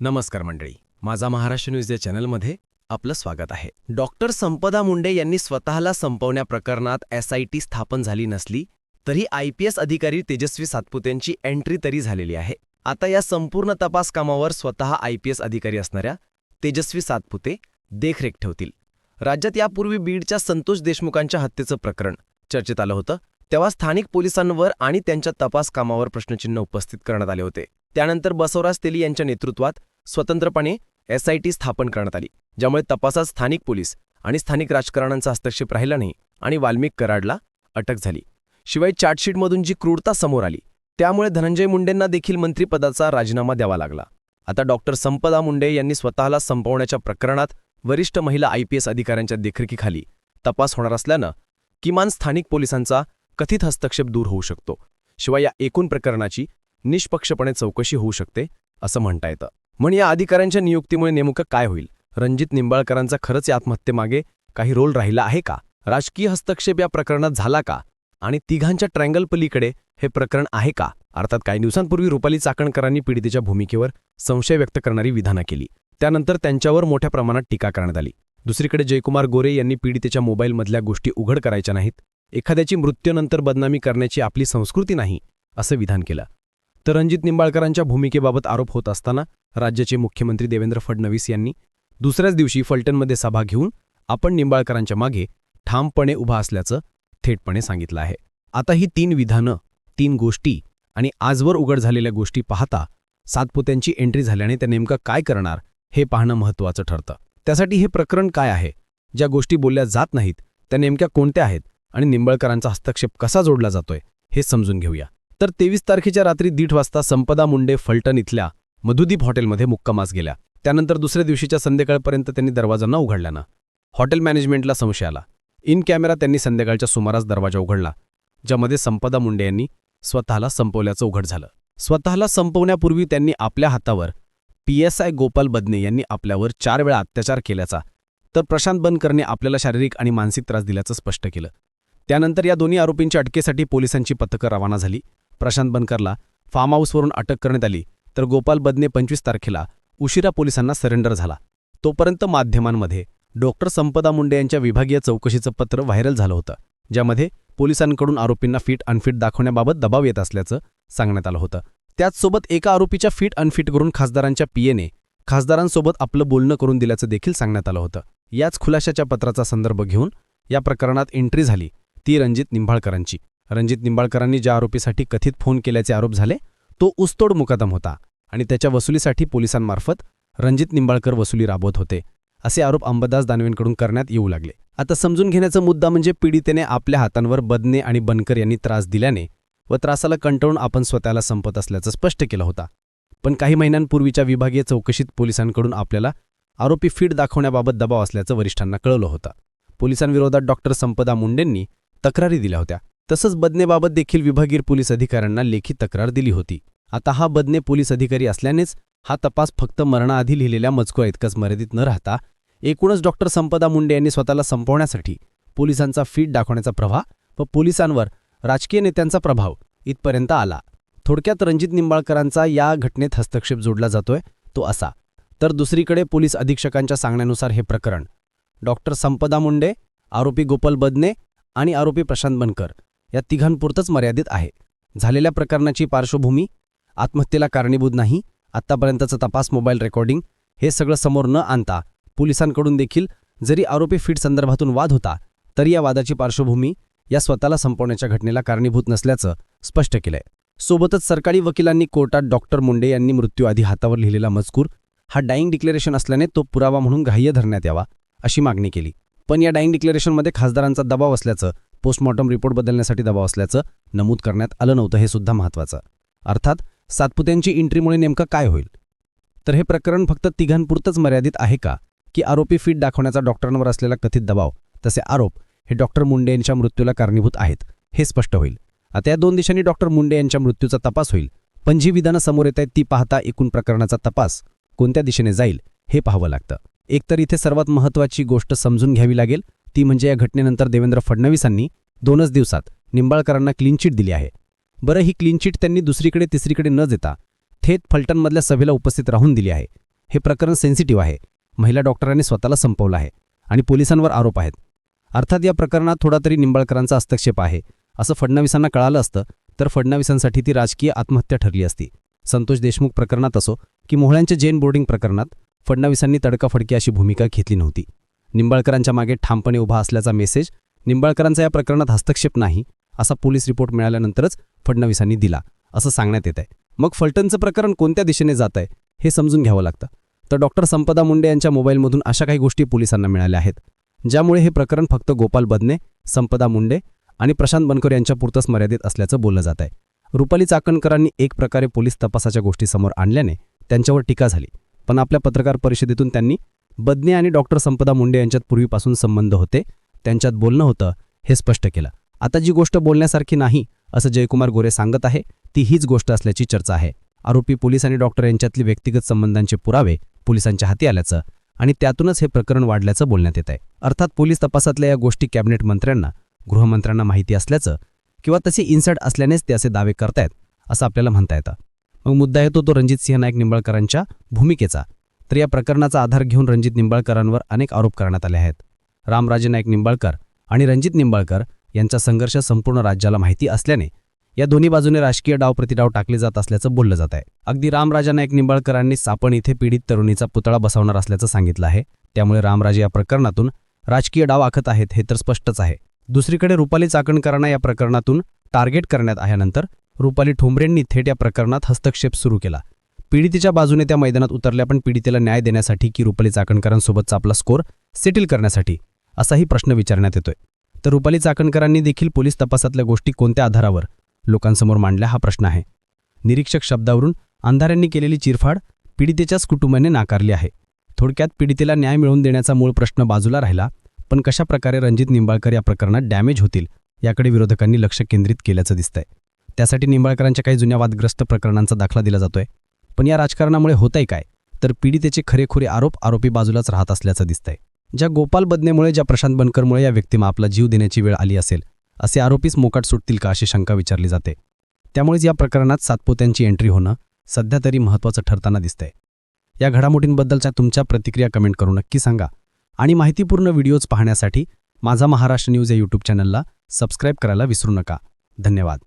नमस्कार मंडळी. माझा महाराष्ट्र न्यूज या चॅनलमध्ये आपलं स्वागत आहे. डॉक्टर संपदा मुंडे यांनी स्वतःला संपवण्या प्रकरणात एसआयटी स्थापन झाली नसली तरी आयपीएस अधिकारी तेजस्वी सातपुतेंची एंट्री तरी झालेली आहे. आता या संपूर्ण तपास कामावर स्वतः आयपीएस अधिकारी असणाऱ्या तेजस्वी सातपुते देखरेख ठेवतील. राज्यात यापूर्वी बीडच्या संतोष देशमुखांच्या हत्येचं प्रकरण चर्चेत आलं होतं तेव्हा स्थानिक पोलिसांवर आणि त्यांच्या तपास कामावर प्रश्नचिन्ह उपस्थित करण्यात आले होते. त्यानंतर बसवराज तेली यांच्या नेतृत्वात स्वतंत्रपणे एसआयटी स्थापन करण्यात आली ज्यामुळे तपासात स्थानिक पोलीस आणि स्थानिक राजकारणांचा हस्तक्षेप राहिला नाही आणि वाल्मिक कराडला अटक झाली. शिवाय चार्जशीटमधून जी क्रूरता समोर आली त्यामुळे धनंजय मुंडेंना देखील मंत्रिपदाचा राजीनामा द्यावा लागला. आता डॉक्टर संपदा मुंडे यांनी स्वतःला संपवण्याच्या प्रकरणात वरिष्ठ महिला आयपीएस अधिकाऱ्यांच्या देखरेखीखाली तपास होणार असल्यानं किमान स्थानिक पोलिसांचा कथित हस्तक्षेप दूर होऊ शकतो. शिवाय या एकूण प्रकरणाची निष्पक्षपणे चौकशी होऊ शकते असं म्हणता येतं. मग या अधिकाऱ्यांच्या नियुक्तीमुळे नेमकं काय होईल? रणजित निंबाळकरांचा खरंच या आत्महत्येमागे काही रोल राहिला आहे का? राजकीय हस्तक्षेप या प्रकरणात झाला का? आणि तिघांच्या ट्रँगल पलीकडे हे प्रकरण आहे का? अर्थात काही दिवसांपूर्वी रुपाली चाकणकरांनी पीडितेच्या भूमिकेवर संशय व्यक्त करणारी विधानं केली. त्यानंतर त्यांच्यावर मोठ्या प्रमाणात टीका करण्यात आली. दुसरीकडे जयकुमार गोरे यांनी पीडितेच्या मोबाईलमधल्या गोष्टी उघड करायच्या नाहीत. एखाद्याची मृत्यूनंतर बदनामी करण्याची आपली संस्कृती नाही असं विधान केलं. तर रणजित निंबाळकरांच्या भूमिकेबाबत आरोप होत असताना राज्याचे मुख्यमंत्री देवेंद्र फडणवीस यांनी दुसऱ्याच दिवशी फलटणमध्ये सभा घेऊन आपण निंबाळकरांच्या मागे ठामपणे उभा असल्याचं थेटपणे सांगितलं आहे. आता ही तीन विधानं तीन गोष्टी आणि आजवर उघड झालेल्या गोष्टी पाहता सातपुत्यांची एंट्री झाल्याने त्या नेमकं काय करणार हे पाहणं महत्त्वाचं ठरतं. त्यासाठी हे प्रकरण काय आहे? ज्या गोष्टी बोलल्या जात नाहीत त्या नेमक्या कोणत्या आहेत आणि निंबाळकरांचा हस्तक्षेप कसा जोडला जातोय हे समजून घेऊया. तर तेवीस तारखेच्या रात्री दीड वाजता संपदा मुंडे फलटण इथल्या मधुदीप हॉटेलमध्ये मुक्कामास गेल्या. त्यानंतर दुसऱ्या दिवशीच्या संध्याकाळपर्यंत त्यांनी दरवाजा न उघडल्यानं हॉटेल मॅनेजमेंटला संशय आला. इन कॅमेरा त्यांनी संध्याकाळच्या सुमारास दरवाजा उघडला ज्यामध्ये संपदा मुंडे यांनी स्वतःला संपवल्याचं उघड झालं. स्वतःला संपवण्यापूर्वी त्यांनी आपल्या हातावर P S I Gopal Badne यांनी आपल्यावर चार वेळा अत्याचार केल्याचा तर प्रशांत बनकरने आपल्याला शारीरिक आणि मानसिक त्रास दिल्याचं स्पष्ट केलं. त्यानंतर या दोन्ही आरोपींच्या अटकेसाठी पोलिसांची पथकं रवाना झाली. प्रशांत बनकरला फार्म हाऊसवरून अटक करण्यात आली तर गोपाल बदने पंचवीस तारखेला उशिरा पोलिसांना सरेंडर झाला. तोपर्यंत माध्यमांमध्ये डॉक्टर संपदा मुंडे यांच्या विभागीय चौकशीचं पत्र व्हायरल झालं होतं ज्यामध्ये पोलिसांकडून आरोपींना फिट अनफिट दाखवण्याबाबत दबाव येत असल्याचं सांगण्यात आलं होतं. त्याचसोबत एका आरोपीच्या फिट अनफिट करून खासदारांच्या पीएने खासदारांसोबत आपलं बोलणं करून दिल्याचं देखील सांगण्यात आलं होतं. याच खुलाशाच्या पत्राचा संदर्भ घेऊन या प्रकरणात एंट्री झाली ती रणजित निंभाळकरांची रणजित निंबाळकरांनी ज्या आरोपीसाठी कथित फोन केल्याचे आरोप झाले तो उसतोड मुकादम होता आणि त्याच्या वसुलीसाठी पोलिसांमार्फत रणजित निंबाळकर वसुली राबवत होते असे आरोप अंबादास दानवेंकडून करण्यात येऊ लागले. आता समजून घेण्याचा मुद्दा म्हणजे पीडितेने आपल्या हातांवर बदने आणि बनकर यांनी त्रास दिल्याने व त्रासाला कंटाळून आपण स्वतःला संपत असल्याचं स्पष्ट केलं होता. पण काही महिन्यांपूर्वीच्या विभागीय चौकशीत पोलिसांकडून आपल्याला आरोपी फीड दाखवण्याबाबत दबाव असल्याचं वरिष्ठांना कळवलं होतं. पोलिसांविरोधात डॉक्टर संपदा मुंडेंनी तक्रारी दिल्या होत्या. तसंच बदनेबाबत देखील विभागीय पोलीस अधिकाऱ्यांना लेखी तक्रार दिली होती. आता हा बदने पोलीस अधिकारी असल्यानेच हा तपास फक्त मरणाआधी लिहिलेल्या मजकुरा इतकंच मर्यादित न राहता एकूणच डॉक्टर संपदा मुंडे यांनी स्वतःला संपवण्यासाठी पोलिसांचा फीट दाखवण्याचा प्रवाह व पोलिसांवर राजकीय नेत्यांचा प्रभाव इथपर्यंत आला. थोडक्यात रणजित निंबाळकरांचा या घटनेत हस्तक्षेप जोडला जातोय तो असा. तर दुसरीकडे पोलीस अधीक्षकांच्या सांगण्यानुसार हे प्रकरण. डॉक्टर संपदा मुंडे आरोपी गोपाल बदने आणि आरोपी प्रशांत बनकर. या तिघांपुरतंच मर्यादित आहे. झालेल्या प्रकरणाची पार्श्वभूमी आत्महत्येला कारणीभूत नाही आत्तापर्यंतचा तपास मोबाईल रेकॉर्डिंग हे सगळं समोर न आणता पोलिसांकडून देखील जरी आरोपी फीट संदर्भातून वाद होता तरी या वादाची पार्श्वभूमी या स्वतःला संपवण्याच्या घटनेला कारणीभूत नसल्याचं स्पष्ट केलंय. सोबतच सरकारी वकिलांनी कोर्टात डॉक्टर मुंडे यांनी मृत्यूआधी हातावर लिहिलेला मजकूर हा डाईंग डिक्लेरेशन असल्याने तो पुरावा म्हणून ग्राह्य धरण्यात यावा अशी मागणी केली. पण या डाईंग डिक्लेरेशनमध्ये खासदारांचा दबाव असल्याचं पोस्टमॉर्टम रिपोर्ट बदलण्यासाठी दबाव असल्याचं नमूद करण्यात आलं नव्हतं हे सुद्धा महत्त्वाचं. अर्थात सातपुत्यांची एंट्रीमुळे नेमकं काय होईल? तर हे प्रकरण फक्त तिघांपुरतंच मर्यादित आहे का? की आरोपी फीट दाखवण्याचा डॉक्टरांवर असलेला कथित दबाव तसे आरोप हे डॉक्टर मुंडे यांच्या मृत्यूला कारणीभूत आहेत हे स्पष्ट होईल. आता या दोन दिशांनी डॉक्टर मुंडे यांच्या मृत्यूचा तपास होईल. पण जी विधानं समोर येत आहेत ती पाहता एकूण प्रकरणाचा तपास कोणत्या दिशेने जाईल हे पाहावं लागतं. एकतर इथे सर्वात महत्त्वाची गोष्ट समजून घ्यावी लागेल ती म्हणजे या घटनेनंतर देवेंद्र फडणवीसांनी दोनच दिवसात निंबाळकरांना क्लीन चिट दिली आहे. बरं ही क्लीन चिट त्यांनी दुसरीकडे तिसरीकडे न देता थेट फलटणमधल्या सभेला उपस्थित राहून दिली आहे. हे प्रकरण सेन्सिटिव्ह आहे. महिला डॉक्टरांनी स्वतःला संपवलं आहे आणि पोलिसांवर आरोप आहेत. अर्थात या प्रकरणात थोडा तरी निंबाळकरांचा हस्तक्षेप आहे. असं फडणवीसांना कळालं असतं तर फडणवीसांसाठी ती राजकीय आत्महत्या ठरली असती. संतोष देशमुख प्रकरणात असो की मोहळ्यांच्या जैन बोर्डिंग प्रकरणात फडणवीसांनी तडकाफडकी अशी भूमिका घेतली नव्हती. निंबाळकरांच्या मागे ठामपणे उभा असल्याचा मेसेज निंबाळकरांचा या प्रकरणात हस्तक्षेप नाही असा पोलीस रिपोर्ट मिळाल्यानंतरच फडणवीसांनी दिला असं सांगण्यात येत आहे मग फलटणचं प्रकरण कोणत्या दिशेने जात आहे हे समजून घ्यावं लागतं. तर डॉक्टर संपदा मुंडे यांच्या मोबाईलमधून अशा काही गोष्टी पोलिसांना मिळाल्या आहेत. ज्यामुळे हे प्रकरण फक्त गोपाल बदने संपदा मुंडे आणि प्रशांत बनकर यांच्यापुरतंच मर्यादित असल्याचं बोललं जात आहे रुपाली चाकणकरांनी एक प्रकारे पोलीस तपासाच्या गोष्टी समोर आणल्याने त्यांच्यावर टीका झाली पण आपल्या पत्रकार परिषदेतून त्यांनी बदने आणि डॉक्टर संपदा मुंडे यांच्यात पूर्वीपासून संबंध होते. त्यांच्यात बोलणं होतं हे स्पष्ट केलं. आता जी गोष्ट बोलण्यासारखी नाही असं जयकुमार गोरे सांगत आहे ती हीच गोष्ट असल्याची चर्चा आहे. आरोपी पोलीस आणि डॉक्टर यांच्यातले व्यक्तिगत संबंधांचे पुरावे पोलिसांच्या हाती आल्याचं आणि त्यातूनच हे प्रकरण वाढल्याचं बोलण्यात येत आहे अर्थात पोलीस तपासातल्या या गोष्टी कॅबिनेट मंत्र्यांना गृहमंत्र्यांना माहिती असल्याचं किंवा तसे इन्सर्ट असल्यानेच ते असे दावे करतायत असं आपल्याला म्हणता येतं. मग मुद्दा येतो तो रणजित सिंह नाईक निंबाळकरांच्या भूमिकेचा. तर या प्रकरणाचा आधार घेऊन रणजित निंबाळकरांवर अनेक आरोप करण्यात आले आहेत. रामराजे नाईक निंबाळकर आणि रणजित निंबाळकर यांचा संघर्ष संपूर्ण राज्याला माहिती असल्याने या दोन्ही बाजूने राजकीय डाव प्रतिडाव टाकले जात असल्याचं बोललं जात आहे. अगदी रामराजा नाईक निंबाळकरांनी सापण इथे पीडित तरुणीचा पुतळा बसवणार असल्याचं सांगितलं आहे. त्यामुळे रामराजे या प्रकरणातून राजकीय डाव आखत आहेत हे तर स्पष्टच आहे. दुसरीकडे रुपाली चाकणकरांना या प्रकरणातून टार्गेट करण्यात आल्यानंतर रुपाली ठोंबरेंनी थेट या प्रकरणात हस्तक्षेप सुरू केला. पीडितेच्या बाजूने त्या मैदानात उतरल्या पण पीडितेला न्याय देण्यासाठी की रुपाली चाकणकरांसोबतचा आपला स्कोर सेटल करण्यासाठी? असाही प्रश्न विचारण्यात येतोय. तर रुपाली चाकणकरांनी देखील पोलीस तपासातल्या गोष्टी कोणत्या आधारावर? लोकांसमोर मांडल्या हा प्रश्न आहे. निरीक्षक शब्दावरून अंधाऱ्यांनी केलेली चिरफाड पीडितेच्याच कुटुंबाने नाकारली आहे. थोडक्यात पीडितेला न्याय मिळवून देण्याचा मूळ प्रश्न बाजूला राहिला पण कशा प्रकारे रणजित निंबाळकर या प्रकरणात डॅमेज होतील याकडे विरोधकांनी लक्ष केंद्रित केल्याचं दिसतंय. त्यासाठी निंबाळकरांच्या काही जुन्या वादग्रस्त प्रकरणांचा दाखला दिला जातोय. पण या राजकारणामुळे होतंय काय? तर पीडितेचे खरेखुरे आरोप आरोपी बाजूलाच राहत असल्याचं दिसतंय. ज्या गोपाल बदनेमुळे ज्या प्रशांत बनकरमुळे या व्यक्तीमा आपला जीव देण्याची वेळ आली असेल असे आरोपीच मोकाट सुटतील का अशी शंका विचारली जाते. त्यामुळेच या प्रकरणात सातपोत्यांची एंट्री होणं सध्या तरी महत्त्वाचं ठरताना दिसतंय. या घडामोडींबद्दलच्या तुमच्या प्रतिक्रिया कमेंट करून नक्की सांगा. आणि माहितीपूर्ण व्हिडिओज पाहण्यासाठी माझा महाराष्ट्र न्यूज या यूट्यूब चॅनलला सबस्क्राईब करायला विसरू नका. धन्यवाद.